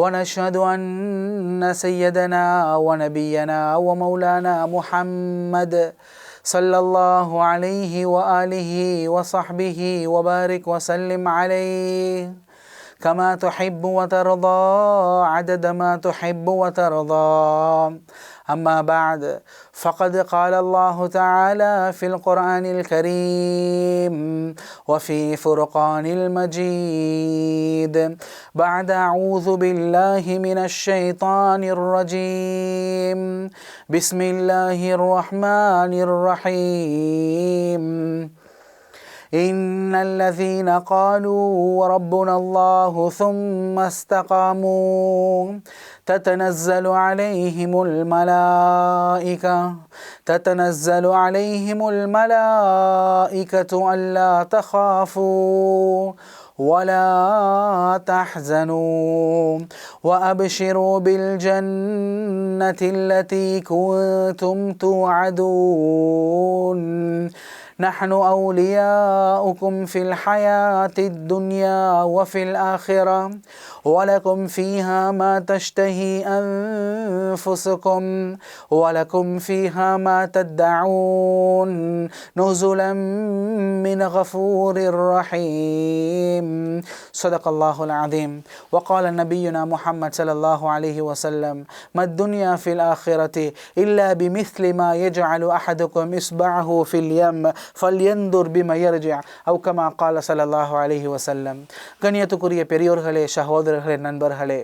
ونشهد أن سيدنا ونبينا ومولانا محمد صلى الله عليه وآله وصحبه وبارك وسلم عليه. كما تحب وترضى عدد ما تحب وترضى. أما بعد فقد قال الله تعالى في القرآن الكريم وفي فرقان المجيد بعد أعوذ بالله من الشيطان الرجيم بسم الله الرحمن الرحيم. إن الذين قالوا ربنا الله ثم استقاموا تتنزل عليهم الملائكة. تتنزل عليهم الملائكة ألا تخافوا ولا تحزنوا. وأبشروا بالجنة التي كنتم توعدون. نحن أولياؤكم في الحياة الدنيا وفي الآخرة ولكم فيها ما تشتهي أنفسكم ولكم فيها ما تدعون نزلا من غفور رحيم. صدق الله العظيم. وقال نبينا محمد صلى الله عليه وسلم ما الدنيا في الآخرة إلا بمثل ما يجعل أحدكم إصبعه في اليم ஃபல்யந்தூர் B மையர்ஜியா அவு கால சல்லல்லாஹு அலைஹி வசல்லம் கண்ணியத்துக்குரிய பெரியோர்களே சகோதரர்களே நண்பர்களே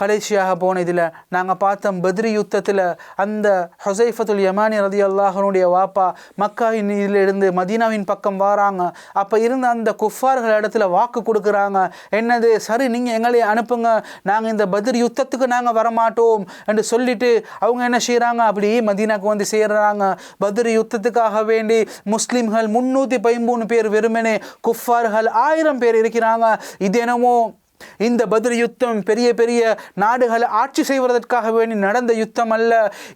கடைசியாக போன இதில் நாங்கள் பார்த்தோம் பத்ரி யுத்தத்தில் அந்த ஹொசைஃபத்துல் யமானி ரதி அல்லாஹனுடைய வாப்பா மக்காவின் இதிலிருந்து மதீனாவின் பக்கம் வராங்க. அப்போ இருந்த அந்த குஃபார்கள் இடத்துல வாக்கு கொடுக்குறாங்க. என்னது சரி நீங்கள் எங்களை அனுப்புங்க. நாங்கள் இந்த பத்ரி யுத்தத்துக்கு நாங்கள் வரமாட்டோம் என்று சொல்லிட்டு அவங்க என்ன செய்கிறாங்க அப்படி மதீனாக்கு வந்து சேர்றாங்க. பத்ரி யுத்தத்துக்காக வேண்டி முஸ்லீம்கள் முந்நூற்றி பதிமூணு பேர் வெறுமனே குஃபார்கள் ஆயிரம் பேர் இருக்கிறாங்க. இது என்னமோ இந்த பதில் யுத்தம் பெரிய பெரிய நாடுகளை ஆட்சி செய்வதற்காக வேண்டி நடந்த யுத்தம் அல்ல.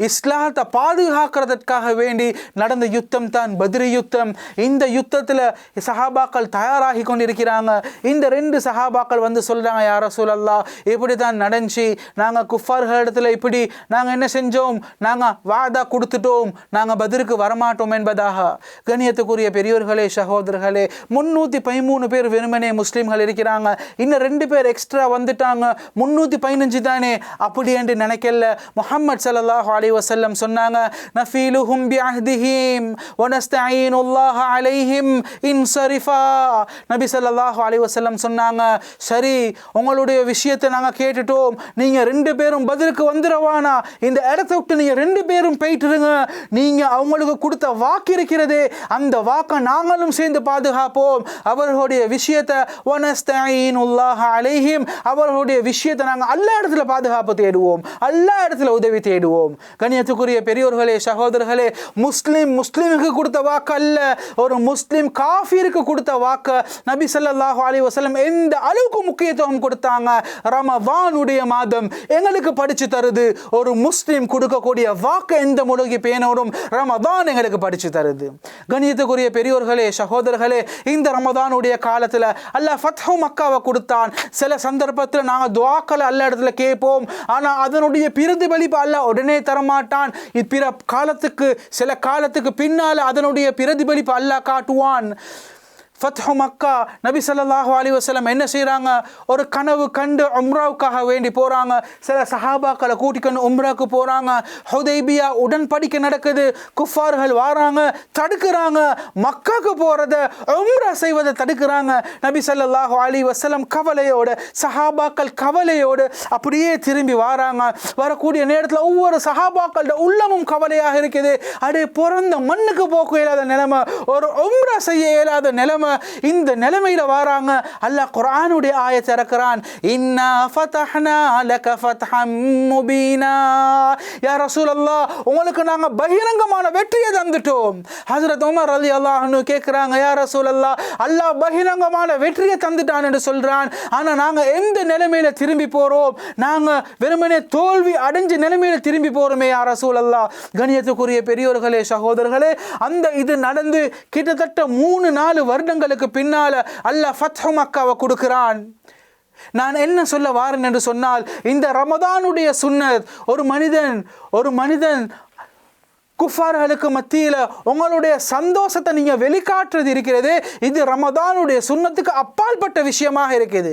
இஸ்லாத்தை பாதுகாக்கிறதற்காக வேண்டி நடந்த யுத்தம் தான் பதிரி யுத்தம். இந்த யுத்தத்தில் சஹாபாக்கள் தயாராகி கொண்டிருக்கிறாங்க. இந்த ரெண்டு சஹாபாக்கள் வந்து சொல்கிறாங்க யார சூழல்லா இப்படி தான் நடந்துச்சு. நாங்கள் குஃபார்கள் இடத்துல இப்படி நாங்கள் என்ன செஞ்சோம்? நாங்கள் வாதா கொடுத்துட்டோம். நாங்கள் பதிலுக்கு வரமாட்டோம் என்பதாக கணியத்துக்குரிய பெரியோர்களே சகோதரர்களே முன்னூற்றி பதிமூணு பேர் வெறுமனே முஸ்லீம்கள் இருக்கிறாங்க. இன்னும் ரெண்டு பேர் எக்ஸ்ட்ரா வந்துட்டாங்க. முந்நூற்றி பதினஞ்சு தானே? அப்படி என்று நினைக்கல. முஹம்மது சல்லாஹ் அலி வசல்லம் சொன்னாங்க நஃபீலுஹும் பிஅஹ்திஹிம் வனஸ்தஈனுல்லாஹ அலைஹிம் இன்சரிஃபா. நபி சல்லாஹ் அலி வசல்லம் சொன்னாங்க சரி உங்களுடைய விஷயத்தை நாங்கள் கேட்டுட்டோம். நீங்கள் ரெண்டு பேரும் பதிலுக்கு வந்துடுவானா இந்த இடத்த விட்டு நீங்கள் ரெண்டு பேரும் போயிட்டுருங்க. நீங்கள் அவங்களுக்கு கொடுத்த வாக்கு இருக்கிறதே அந்த வாக்கை நாங்களும் சேர்ந்து பாதுகாப்போம். அவர்களுடைய விஷயத்தை வனஸ்தஈனுல்லாஹ அலைஹிம் அவர்களுடைய விஷயத்தை நாங்கள் எல்லா இடத்துல பாதுகாப்பு தேடுவோம் எல்லா இடத்துல உதவி தேடுவோம். கண்ணியத்துக்குரிய பெரியோர்களே சகோதரர்களே முஸ்லீம் முஸ்லீமுக்கு கொடுத்த வாக்கு அல்ல ஒரு முஸ்லீம் காஃபிருக்கு கொடுத்த வாக்கு நபி ஸல்லல்லாஹு அலி வசலம் எந்த அளவுக்கு முக்கியத்துவம் கொடுத்தாங்க? ரமவானுடைய மாதம் எங்களுக்கு படிச்சு தருது. ஒரு முஸ்லீம் கொடுக்கக்கூடிய வாக்கு எந்த மொழிக்கு பேனோடும் ரமதான் எங்களுக்கு படிச்சு தருது. கணியத்துக்குரிய பெரியோர்களே சகோதரர்களே இந்த ரமதானுடைய காலத்தில் அல்லாஹ் ஃபத்ஹு மக்காவை கொடுத்தான். சில சந்தர்ப்பத்தில் நாங்கள் துவாக்களை அல்ல இடத்துல கேட்போம். ஆனால் அதனுடைய பிரதிபலிப்பு அல்ல. உடனே தரமாட்டான். இப்பிற பிற காலத்துக்கு சில காலத்துக்கு பின்னால் அதனுடைய பிரதிபலிப்பு அல்லாஹ் காட்டுவான். ஃபத்ஹு மக்கா நபி சல்லாஹூ அலி வசலம் என்ன செய்கிறாங்க ஒரு கனவு கண்டு உம்ராவுக்காக வேண்டி போகிறாங்க சில சஹாபாக்களை கூட்டிக்கொண்டு உம்ராவுக்கு போகிறாங்க ஹுதைபியா உடன்படிக்கை நடக்குது. குஃபார்கள் வாராங்க தடுக்கிறாங்க. மக்காவுக்கு போகிறத உம்ரா செய்வதை தடுக்கிறாங்க. நபி சல்லாஹூ அலி வசலம் கவலையோடு சஹாபாக்கள் கவலையோடு அப்படியே திரும்பி வாராங்க. வரக்கூடிய நேரத்தில் ஒவ்வொரு சஹாபாக்களோட உள்ளமும் கவலையாக இருக்குது. அப்படியே பிறந்த மண்ணுக்கு போக்க இயலாத நிலைமை. ஒரு உம்ரா செய்ய இயலாத நிலைமை. இந்த நிலைமையில வராங்க. அல்லாஹ் குரானுடைய ஆயத்தை இறக்குறான். இன்னா ஃபதஹ்னா லக ஃபத்ஹம் முபீனா. யா ரசூலல்லாஹ் உங்களுக்கு நாங்க பகிரங்கமான வெற்றியை தந்துட்டோம். ஹஜரத் உமர் ரலியல்லாஹு அன்ஹு கேக்குறாங்க யா ரசூலல்லாஹ் அல்லாஹ் பகிரங்கமான வெற்றியை தந்துட்டான் என்று சொல்றான். ஆனா நாங்க எந்த நிலைமையில திரும்பி போறோம்? நாங்க வெறுமனே தோல்வி அடைஞ்ச நிலைமையில திரும்பி போறோமே யா ரசூலல்லாஹ். கணியத்துக்குரிய பெரியோர்களே சகோதரர்களே அந்த இது நடந்து கிட்டத்தட்ட மூணு நாலு வருடங்களுக்கு பின்னால அல்லாஹ் ஃபத்ஹு மக்காவை கொடுக்கிறான். நான் என்ன சொல்ல வாரேன் என்று சொன்னால் இந்த ரமதானுடைய சுன்னத் ஒரு மனிதன் ஒரு மனிதன் குஃபார்களுக்கு மத்தியில் உங்களுடைய சந்தோஷத்தை நீங்கள் வெளிக்காட்டுறது இருக்கிறது. இது ரமதானுடைய சுண்ணத்துக்கு அப்பாற்பட்ட விஷயமாக இருக்குது.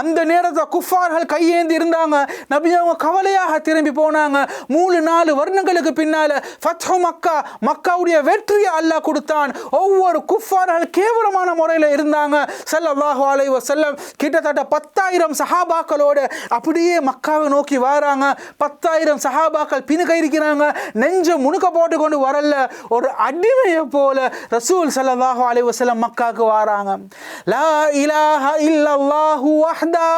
அந்த நேரத்தில் குஃபார்கள் கையேந்தி இருந்தாங்க. நபி அவங்க கவலையாக திரும்பி போனாங்க. மூணு நாலு வருடங்களுக்கு பின்னால் ஃபத்ஹு மக்கா மக்காவுடைய வெற்றியை அல்லாஹ் கொடுத்தான். ஒவ்வொரு குஃபார்கள் கேவலமான முறையில் இருந்தாங்க. சல்லாஹு அலை வசல்லம் கிட்டத்தட்ட பத்தாயிரம் சஹாபாக்களோடு அப்படியே மக்காவை நோக்கி வராங்க. பத்தாயிரம் சஹாபாக்கள் பின்னுக்க இருக்கிறாங்க நெஞ்ச முணுக்க போட்டு கொண்டு வரல ஒரு அடிமையை போல ரசூல் ஸல்லல்லாஹு அலைஹி வஸல்லம் மக்காவுக்கு வராங்க லா இலாஹ இல்லல்லாஹு வஹ்தா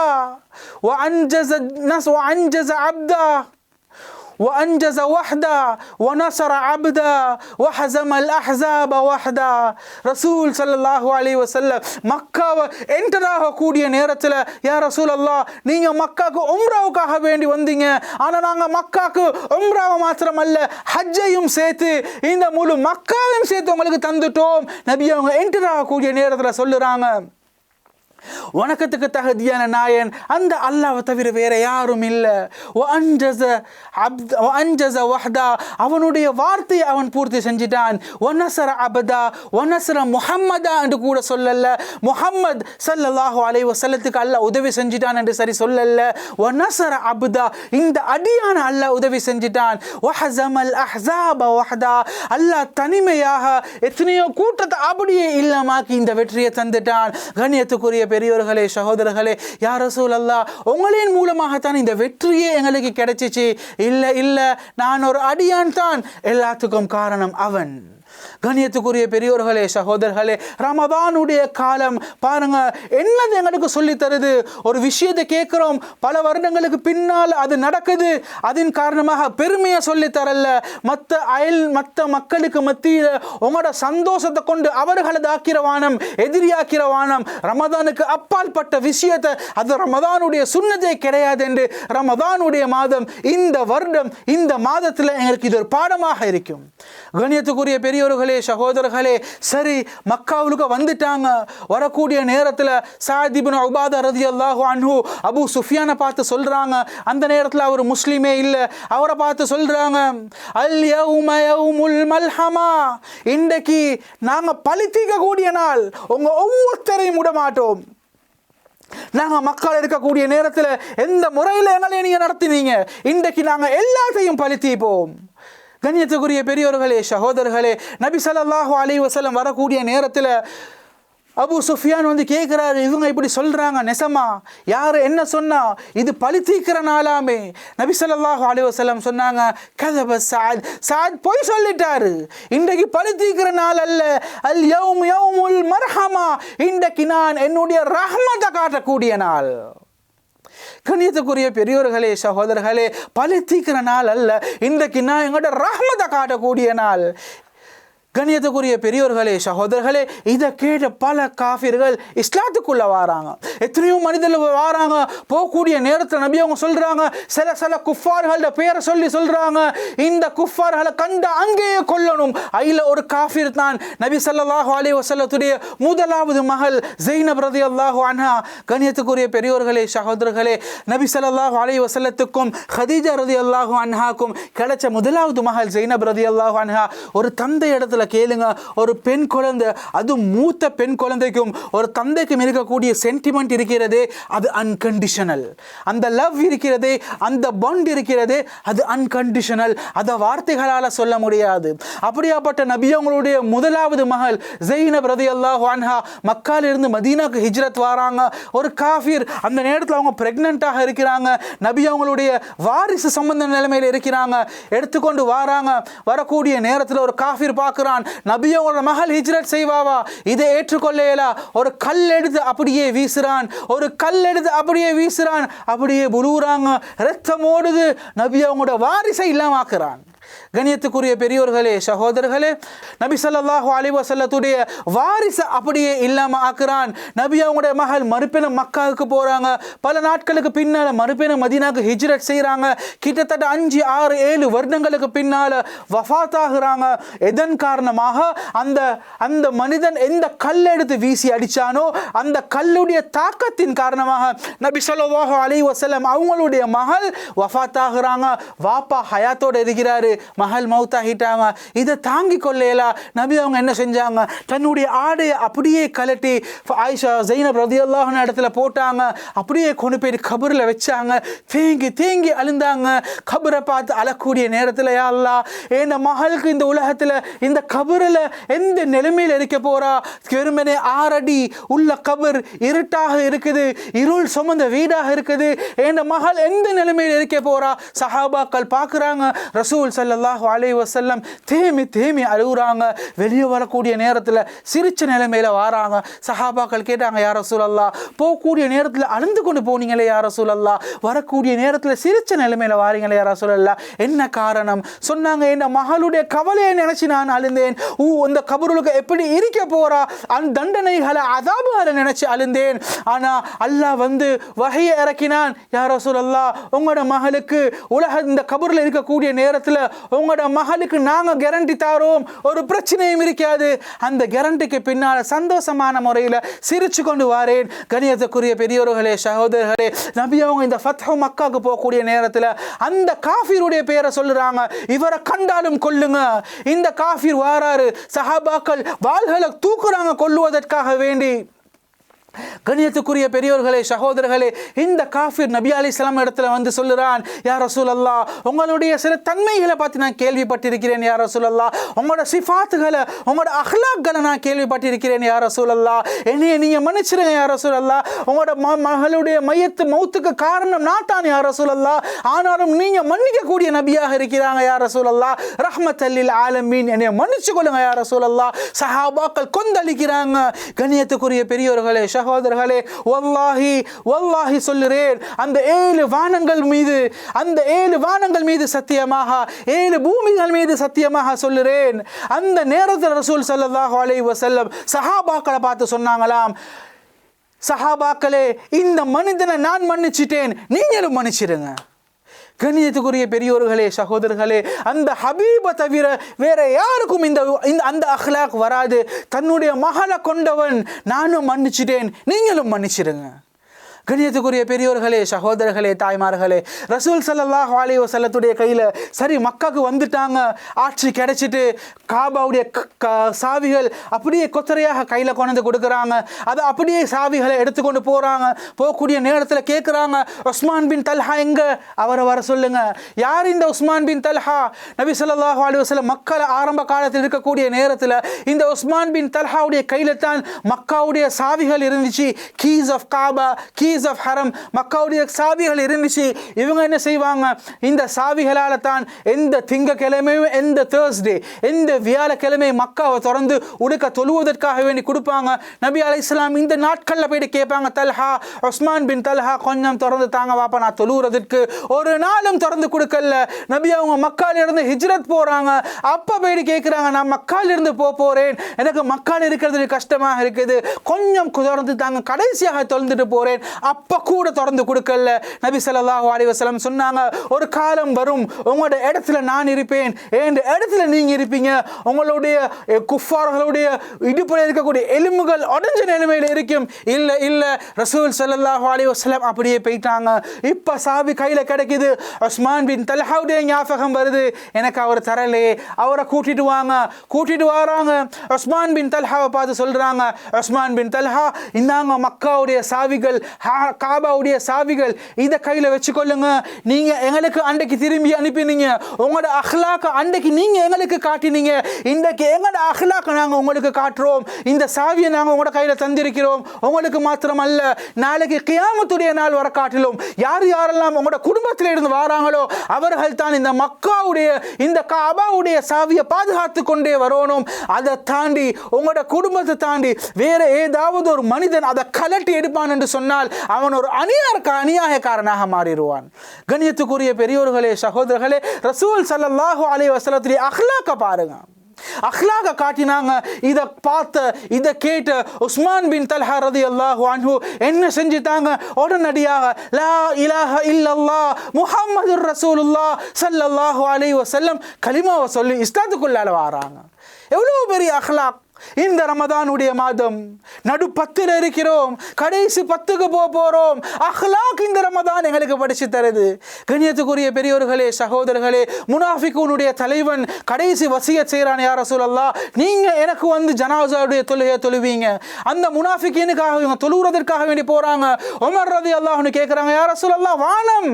وأنجز الناس وأنجز عبده وأنجز وحده ونصر عبده وحزم الأحزاب وحده ரசூல் ஸல்லல்லாஹு அலைஹி வஸல்லம் மக்காவை என்டர் ஆகக்கூடிய நேரத்தில் யா ரசூல் அல்லாஹ் நீங்கள் மக்காவுக்கு உம்ராவுக்காக வேண்டி வந்தீங்க ஆனால் நாங்கள் மக்காவுக்கு உம்ராவை மாத்திரம் அல்ல ஹஜ்ஜையும் சேர்த்து இந்த முழு மக்காவையும் சேர்த்து உங்களுக்கு தந்துட்டோம் நபி அவங்க என்டர் ஆகக்கூடிய நேரத்தில் சொல்லுறாங்க வணக்கத்துக்கு தகுதியான நாயன் அந்த அல்லாவை தவிர வேற யாரும் இல்லை. அஞ்சச வஹ்தா அவனுடைய வார்த்தையை அவன் பூர்த்தி செஞ்சிட்டான். ஒன்னசர அபதா ஒன்னசர முஹம்மதா என்று கூட சொல்லல. முஹம்மத் சல்லல்லாஹு அலைஹி வஸல்லத்துக்கு அல்ல உதவி செஞ்சிட்டான் என்று சரி சொல்லல. ஒன்னசர அபுதா இந்த அடியான அல்லாஹ் உதவி செஞ்சிட்டான். வஹஸமல் அஹ்ஸாப வஹ்தா அல்லாஹ் தனிமையாக எத்தனையோ கூட்டத்தை அப்படியே இல்லாமாக்கி இந்த வெற்றியை தந்துட்டான். கண்ணியத்துக்குரிய பெரியவர்களே சகோதரர்களே யார் ரசூல் அல்லா உங்களின் மூலமாகத்தான் இந்த வெற்றியே எங்களுக்கு கிடைச்சிச்சு. இல்லை இல்லை நான் ஒரு அடியான் தான். எல்லாத்துக்கும் காரணம் அவன். கணியத்துக்குரிய பெரியோர்களே சகோதரர்களே ரமதானுடைய காலம் பாருங்க என்னது எங்களுக்கு சொல்லி தருது ஒரு விஷயத்தை கேட்குறோம் பல வருடங்களுக்கு பின்னால் அது நடக்குது. அதன் காரணமாக பெருமையை சொல்லி தரல மற்ற அயல் மற்ற மக்களுக்கு மத்தியில் உங்களோட சந்தோஷத்தை கொண்டு அவர்களது ஆக்கிரவானம் எதிரியாக்கிரவானம் ரமதானுக்கு அப்பால் பட்ட விஷயத்தை அது ரமதானுடைய சுண்ணதே கிடையாது என்று ரமதானுடைய மாதம் இந்த வருடம் இந்த மாதத்தில் எங்களுக்கு இது ஒரு பாடமாக இருக்கும். கணியத்துக்குரிய பெரியோர்களே சகோதரர்களே சரி மக்காவுக்கு வந்துட்டாங்க. வரக்கூடிய நேரத்தில் சாதிபின் உபாத ரதி அல்லாஹு அன்ஹு அபு சுஃபியானை பார்த்து சொல்கிறாங்க அந்த நேரத்தில் அவர் முஸ்லீமே இல்லை. அவரை பார்த்து சொல்கிறாங்க அல் யௌம யௌமுல் மல்ஹமா. இன்றைக்கு நாங்கள் பழித்தீக்க கூடிய நாள். உங்கள் ஒவ்வொருத்தரையும் விட மாட்டோம் நாங்கள் மக்கள் இருக்கக்கூடிய நேரத்தில் எந்த முறையில் எங்களை நீங்கள் நடத்தினீங்க? இன்றைக்கு நாங்கள் எல்லாத்தையும் பழித்தீப்போம். கண்ணியத்துக்குரிய பெரியோர்களே சகோதரர்களே நபி ஸல்லல்லாஹு அலி வசலம் வரக்கூடிய நேரத்தில் அபு சுஃபியான் வந்து கேட்குறாரு இவங்க இப்படி சொல்கிறாங்க நெசமா? யார் என்ன சொன்னா? இது பழி தீக்கிற நாளாமே. நபி சொல்லாஹு அலைஹி சொன்னாங்க கதப சாத். சாத் பொய் சொல்லிட்டாரு. இன்றைக்கு பழி தீக்கிற நாள் அல்ல. அல் யௌம் யௌமுல் மர்ஹமா. இன்றைக்கு நான் என்னுடைய ரஹ்மத்தை காட்டக்கூடிய நாள். கணியத்துக்குரிய பெரியோர்களே சகோதரர்களே பழி தீக்கிற நாள் அல்ல இன்றைக்கு நான் எங்களோட ரஹ்மத்தை காட்டக்கூடிய நாள். கண்ணியத்துக்குரிய பெரியோர்களே சகோதரர்களே இதை கேட்ட பல காஃபிர்கள் இஸ்லாத்துக்குள்ளே வராங்க. எத்தனையோ மனிதர்கள் வராங்க. போகக்கூடிய நேரத்தில் நபி அவங்க சொல்கிறாங்க சில சில குஃபார்களோட பேரை சொல்லி சொல்கிறாங்க இந்த குஃபார்களை கண்டு அங்கேயே கொல்லணும். அதில் ஒரு காஃபிர் தான் நபி சல்லாஹு அலி வசல்லத்துடைய முதலாவது மகள் ஜெய்னப் ரலியல்லாஹு அன்ஹா. கண்ணியத்துக்குரிய பெரியோர்களே சகோதரர்களே நபி சல்லாஹு அலி வசல்லத்துக்கும் ஹதீஜா ரலியல்லாஹு அன்ஹாக்கும் கிடைச்ச முதலாவது மகள் ஜெய்னப் ரலியல்லாஹு அன்ஹா. ஒரு தந்தை இடத்துல கேளுங்க. ஒரு பெண் குழந்தை அது மூத்த பெண் குழந்தைக்கும் ஒரு தந்தைக்கும் இருக்கக்கூடிய சென்டிமெண்ட் இருக்கிறது அது அன்கண்டிஷனல் அந்த லவ் இருக்கிறது அந்த பாண்ட் இருக்கிறது அது அன்கண்டிஷனல் அதை வார்த்தைகளால் சொல்ல முடியாது. அப்படியாப்பட்ட நபியவங்களுடைய முதலாவது மகள் ஜெயினப் ரதி அல்லாஹ் அன்ஹா மக்காலிருந்து மதீனாக்கு ஹிஜ்ரத் வராங்க. ஒரு காஃபிர் அந்த நேரத்தில் அவங்க பிரெக்னெண்ட்டாக இருக்கிறாங்க. நபி அவங்களுடைய வாரிசு சம்பந்த நிலைமையில் இருக்கிறாங்க. எடுத்துக்கொண்டு வராங்க. வரக்கூடிய நேரத்தில் ஒரு காஃபிர் பார்க்குறான். கேட்கிறான் நபியோட மகள் ஹிஜ்ரத் செய்வாவா? இதை ஏற்றுக்கொள்ளையலா? ஒரு கல் எடுத்து அப்படியே வீசுறான் ஒரு கல் எடுத்து அப்படியே வீசுறான் அப்படியே புழுவுறாங்க ரத்தம் ஓடுது. நபி அவங்களோட வாரிசை இல்லாம ஆக்குறான். கணியத்துக்குரிய பெரியோர்களே சகோதரர்களே நபி ஸல்லல்லாஹு அலி வசல்லத்துடைய வாரிசு அப்படியே இல்லாமல் ஆக்குறான். நபி அவங்களுடைய மகள் மறுப்பினம் மக்காவுக்கு போகிறாங்க பல நாட்களுக்கு பின்னால் மறுப்பினம் மதீனாக்கு ஹிஜ்ரத் செய்கிறாங்க கிட்டத்தட்ட அஞ்சு ஆறு ஏழு வருடங்களுக்கு பின்னால் வஃபாத் ஆகுறாங்க எதன் காரணமாக? அந்த அந்த மனிதன் எந்த கல் எடுத்து வீசி அடித்தானோ அந்த கல்லுடைய தாக்கத்தின் காரணமாக நபி ஸல்லல்லாஹு அலி வஸல்லம் அவங்களுடைய மகள் வஃபாத் ஆகுறாங்க வாப்பா ஹயாத்தோடு இருக்கிறாரு. மகள் மௌத்தாகிட்டாங்க இதை தாங்கி கொள்ளையலா நபி அவங்க என்ன செஞ்சாங்க? தன்னுடைய ஆடையை அப்படியே கலட்டி ஆயிஷா ஜெயினப் ரதியல்லாஹன இடத்துல போட்டாங்க. அப்படியே கொண்டு போய் கபரில் வச்சாங்க. தேங்கி தேங்கி அழுந்தாங்க. கபரை பார்த்து அழக்கூடிய நேரத்தில் யா அல்லாஹ் என் மகளுக்கு இந்த உலகத்தில் இந்த கபரில் எந்த நிலைமையில் இருக்க போறா? வெறுமனே ஆறடி உள்ள கபர் இருட்டாக இருக்குது. இருள் சுமந்த வீடாக இருக்குது. என் மகள் எந்த நிலைமையில் இருக்க போறா? சஹாபாக்கள் பார்க்குறாங்க. ரசூல் ஸல்லல்லாஹு அலை வசல்லம் தேமி தேமி அழுகுறாங்க. வெளியே வரக்கூடிய நேரத்தில் சிரிச்ச நிலைமையில் வராங்க. சஹாபாக்கள் கேட்டாங்க யார சூழல்லா போகக்கூடிய நேரத்தில் அழுந்து கொண்டு போனீங்களே யார சூழல்லா வரக்கூடிய நேரத்தில் சிரிச்ச நிலைமையில் வாரீங்களே யார சூழல்லா என்ன காரணம்? சொன்னாங்க என் மகளுடைய கவலையை நினச்சி நான் அழுந்தேன். ஊ அந்த கபருளுக்கு எப்படி இருக்க போகிறா அந்த தண்டனைகளை அதாபுகளை நினச்சி அழுந்தேன். ஆனால் அல்லாஹ் வந்து வகையை இறக்கினான். யார சூழல்லா உங்களோட மகளுக்கு உலக இந்த கபரில் இருக்கக்கூடிய நேரத்தில் உங்களோட மகளுக்கு நாங்கள் கேரண்டி தாரோம். ஒரு பிரச்சனையும் இருக்காது. அந்த கேரண்டிக்கு பின்னால் சந்தோஷமான முறையில் சிரிச்சு கொண்டு வாரேன். கணியத்துக்குரிய பெரியோர்களே சகோதரர்களே நபி அவங்க இந்த ஃபத்ஹு மக்காவுக்கு போகக்கூடிய நேரத்தில் அந்த காஃபீருடைய பேரை சொல்லுறாங்க. இவரை கண்டாலும் கொல்லுங்க. இந்த காஃபிர் வாராரு. சஹாபாக்கள் வாள்களை தூக்குறாங்க கொல்லுவதற்காக வேண்டி. கணியத்துக்குரிய பெரியோர்களே சகோதரர்களே இந்த காஃபிர் நபி அலி இஸ்லாம் இடத்துல வந்து சொல்லுறான் யார் ரசூல் அல்லா உங்களுடைய சில தன்மைகளை பற்றி நான் கேள்விப்பட்டிருக்கிறேன் யார் ரசூல் அல்லா உங்களோட சிஃபாத்துகளை உங்களோட அஹ்லாக்களை நான் கேள்விப்பட்டிருக்கிறேன் யார் ரசூல் அல்லா என்னைய நீங்கள் மன்னிச்சிருங்க யார் ரசூல் அல்லா உங்களோட ம மகளுடைய மையத்து மௌத்துக்கு காரணம் நான் தான் யார் ரசூல் அல்லா ஆனாலும் நீங்கள் மன்னிக்கக்கூடிய நபியாக இருக்கிறாங்க யார் ரசூல் அல்லா ரஹ்மத் அல்லில் ஆலமீன் என்னைய மன்னிச்சு கொள்ளுங்க யார் ரசூல் அல்லா சஹாபாக்கள் கொந்தளிக்கிறாங்க. கணியத்துக்குரிய பெரியோர்களே சகோதரர்களே வல்லாஹி ஒல்லாஹி சொல்லுறேன் அந்த ஏழு வானங்கள் மீது அந்த ஏழு வானங்கள் மீது சத்தியமாக ஏழு பூமிகள் மீது சத்தியமாக சொல்லுறேன். அந்த நேரத்தில் ரசூல் ஸல்லல்லாஹு அலை வசல்லம் சஹாபாக்களை பார்த்து சொன்னாங்களாம் சஹாபாக்களே இந்த மனிதனை நான் மன்னிச்சிட்டேன் நீங்களும் மன்னிச்சிடுங்க கணிதத்துக்குரிய பெரியோர்களே சகோதரர்களே அந்த ஹபீபை தவிர வேற யாருக்கும் இந்த இந்த அந்த அஹ்லாக் வராது. தன்னுடைய மகளை கொண்டவன் நானும் மன்னிச்சிட்டேன். நீங்களும் மன்னிச்சிடுங்க கண்ணியத்துக்குரிய பெரியோர்களே சகோதரர்களே தாய்மார்களே ரசூல் சல்லாஹ் அலைஹி வசல்லத்துடைய கையில் சரி மக்காக்கு வந்துட்டாங்க. ஆட்சி கிடைச்சிட்டு காபாவுடைய க- க- சாவிகள் அப்படியே கொத்தரையாக கையில் கொண்டு கொடுக்குறாங்க. அதை அப்படியே சாவிகளை எடுத்துக்கொண்டு போகிறாங்க போகக்கூடிய நேரத்தில் கேட்குறாங்க உஸ்மான் பின் தல்ஹா எங்க? அவரை வர சொல்லுங்க. யார் இந்த உஸ்மான் பின் தல்ஹா? நபி சொல்லாஹ் அலைஹி வஸல்லம் மக்களை ஆரம்ப காலத்தில் இருக்கக்கூடிய நேரத்தில் இந்த உஸ்மான் பின் தல்ஹாவுடைய கையில் தான் மக்காவுடைய சாவிகள் இருந்துச்சு. Keys of Kaaba key keys of Haram மக்காவுடைய சாவிகள் இருந்துச்சு. இவங்க என்ன செய்வாங்க? இந்த சாவிகளால் தான் எந்த திங்கக்கிழமையும் எந்த தேர்ஸ்டே எந்த வியாழக்கிழமை மக்காவை திறந்து உடுக்க தொழுவதற்காக வேண்டி கொடுப்பாங்க. நபி அலை இஸ்லாம் இந்த நாட்களில் போயிட்டு கேட்பாங்க தல்ஹா உஸ்மான் பின் தல்ஹா கொஞ்சம் திறந்து தாங்க வாப்பா நான் தொழுவுறதுக்கு ஒரு நாளும் திறந்து கொடுக்கல. நபி அவங்க மக்காலிருந்து ஹிஜ்ரத் போகிறாங்க அப்போ போயிட்டு கேட்குறாங்க நான் மக்காலிருந்து போக போகிறேன் எனக்கு மக்கால் இருக்கிறது கஷ்டமாக இருக்குது. கொஞ்சம் திறந்து தாங்க கடைசியாக தொழுந்துட்டு போகிறேன் அப்போ கூட திறந்து கொடுக்கல நபி ஸல்லல்லாஹு அலிவசலம் சொன்னாங்க ஒரு காலம் வரும் உங்களோட இடத்துல நான் இருப்பேன். என் இடத்துல நீங்கள் இருப்பீங்க. உங்களுடைய குஃபார்களுடைய இடுப்பில் இருக்கக்கூடிய எலும்புகள் உடஞ்ச நிலைமையில் இருக்கும். இல்லை இல்லை. ரசூல் ஸல்லல்லாஹு அலைஹி வஸல்லம் அப்படியே போயிட்டாங்க. இப்போ சாவி கையில் கிடைக்குது. உஸ்மான் பின் தல்ஹாவுடைய ஞாபகம் வருது. எனக்கு அவர் தரலே. அவரை கூட்டிட்டு வாங்க. கூட்டிட்டு வராங்க. உஸ்மான் பின் தல்ஹாவை பார்த்து சொல்கிறாங்க உஸ்மான் பின் தல்ஹா இந்தாங்க மக்காவுடைய சாவிகள் கா- காபாவுடைய சாவிகள் இதை கையில் வச்சுக்கொள்ளுங்க. நீங்கள் எங்களுக்கு அன்றைக்கு திரும்பி அனுப்பினீங்க. உங்களோட அஹ்லாக்க அன்றைக்கு நீங்கள் எங்களுக்கு காட்டினீங்க. இன்றைக்கு எங்களோட அஹ்லாக்க நாங்கள் உங்களுக்கு காட்டுறோம். இந்த சாவியை நாங்கள் உங்களோட கையில் தந்திருக்கிறோம். உங்களுக்கு மாத்திரமல்ல நாளைக்கு கியாமத்துடைய நாள் வர காட்டிலும் யார் யாரெல்லாம் உங்களோட குடும்பத்தில் இருந்து வராங்களோ அவர்கள் தான் இந்த மக்காவுடைய இந்த காபாவுடைய சாவியை பாதுகாத்து கொண்டே வரணும். அதை தாண்டி உங்களோட குடும்பத்தை தாண்டி வேற ஏதாவது ஒரு மனிதன் அதை கலட்டி எடுப்பான் என்று சொன்னால் அவன் ஒரு அநியார்க்க அநியாயக்காரனாக மாறிடுவான். கண்ணியத்துக்குரிய பெரியோர்களே சகோதரர்களே ரசூல் சல்லாஹூ அலி வசலத்திலே அஹ்லாக்க பாருங்க. அஹ்லாக காட்டினாங்க இதை பார்த்த இதை கேட்டு உஸ்மான் பின் தல்ஹா ரதி அல்லாஹு அன்ஹு என்ன செஞ்சுட்டாங்க? உடனடியாக லா இலாஹ இல்லல்லா முஹம்மது ரசூலுல்லா ஸல்லல்லாஹு அலி வசல்லம் கலிமாவை சொல்லி இஸ்லாத்துக்குள்ளால வராங்க எவ்வளோ பெரிய அஹ்லாக்? இந்த ரமதானுடைய மாதம் நடு பத்தில் இருக்கிறோம் கடைசி பத்துக்கு போக போகிறோம் அஹ்லாக் இந்த ரமதான் எங்களுக்கு படிச்சு தருது. கண்ணியத்துக்குரிய பெரியோர்களே சகோதரர்களே முனாஃபிகூனுடைய தலைவன் கடைசி வசிய செய்கிறான் யார சொல்லல்லா நீங்கள் எனக்கு வந்து ஜனாசாவுடைய தொழுகையை தொழுவீங்க. அந்த முனாஃபிக்கினுக்காக இவங்க தொழுகிறதற்காக வேண்டி போகிறாங்க உமர் ரதி அல்லாஹ்னு கேட்குறாங்க யார சொல்லல்லா வானம்.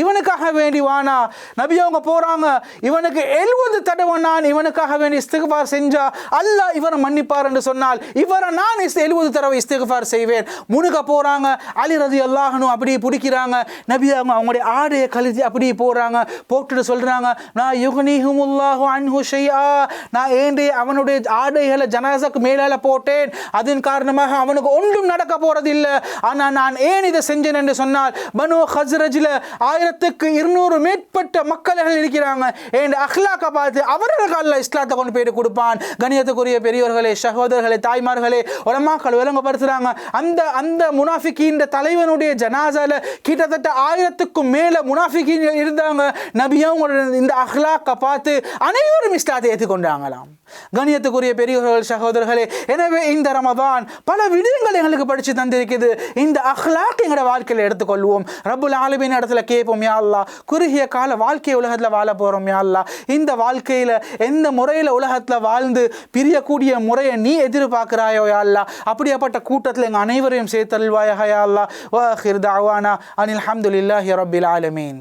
இவனுக்காக வேண்டி வானா? நபி அவங்க போகிறாங்க இவனுக்கு எழுபது தடவை நான் இவனுக்காக வேண்டி இஸ்திகபார் செஞ்சா அல்ல இவரை மன்னிப்பார் என்று சொன்னால் இவரை நான் இஸ் எழுபது தடவை இஸ்திகபார் செய்வேன். முனுக போறாங்க. அலி ரதி அல்லாஹனும் அப்படியே பிடிக்கிறாங்க. நபி அவங்க அவங்களுடைய ஆடையை கழுதி அப்படியே போகிறாங்க போட்டுட்டு சொல்கிறாங்க நான் யுகனிஹுமுல்லாஹு அன்ஹு ஷையா நான் ஏண்டி அவனுடைய ஆடைகளை ஜனாசாக்கு மேலால் போட்டேன். அதன் காரணமாக அவனுக்கு ஒன்றும் நடக்க போறதில்லை. ஆனால் நான் ஏன் இதை செஞ்சேன் என்று சொன்னால் பனு ஹஸ்ரஜில் ஆயிரத்துக்கு இருநூறு மேற்பட்ட மக்கள்கள் இருக்கிறாங்க. என் அஹ்லாக்க பார்த்து அவர்களுக்கு அல்ல இஸ்லாத்தை கொண்டு போயிட்டு கொடுப்பான். கணியத்துக்குரிய பெரியவர்களே சகோதரர்களே தாய்மார்களே உலமாக்கள் விளங்கப்படுத்துகிறாங்க அந்த அந்த முனாஃபிக்கின்ற தலைவனுடைய ஜனாசால கிட்டத்தட்ட ஆயிரத்துக்கும் மேலே முனாஃபிக்கின் இருந்தாங்க. நபியாவும் இந்த அஹ்லாக்கை பார்த்து அனைவரும் இஸ்லாத்தை ஏற்றுக்கொண்டாங்களாம். கணியத்துக்குரிய பெரியவர்கள் சகோதரர்களே எனவே இந்த ரமதான் பல விடயங்கள் எங்களுக்கு படித்து தந்திருக்குது. இந்த அஹ்லாக் எங்களோட வாழ்க்கையில் எடுத்துக்கொள்வோம். ரபுல் ஆலமின் இடத்துல கே கேட்போம் யாழ்லா குறுகிய கால வாழ்க்கை உலகத்தில் வாழ போகிறோம் யாழ்லா இந்த வாழ்க்கையில் எந்த முறையில் உலகத்தில் வாழ்ந்து பிரியக்கூடிய முறையை நீ எதிர்பார்க்குறாயோ யாழ்லா அப்படியாப்பட்ட கூட்டத்தில் எங்கள் அனைவரையும் சேர்த்தல்வாயா யாழ்லா வா வாஹிர் அனில் அஹமதுல்லாஹி ரபில் ஆலமீன்.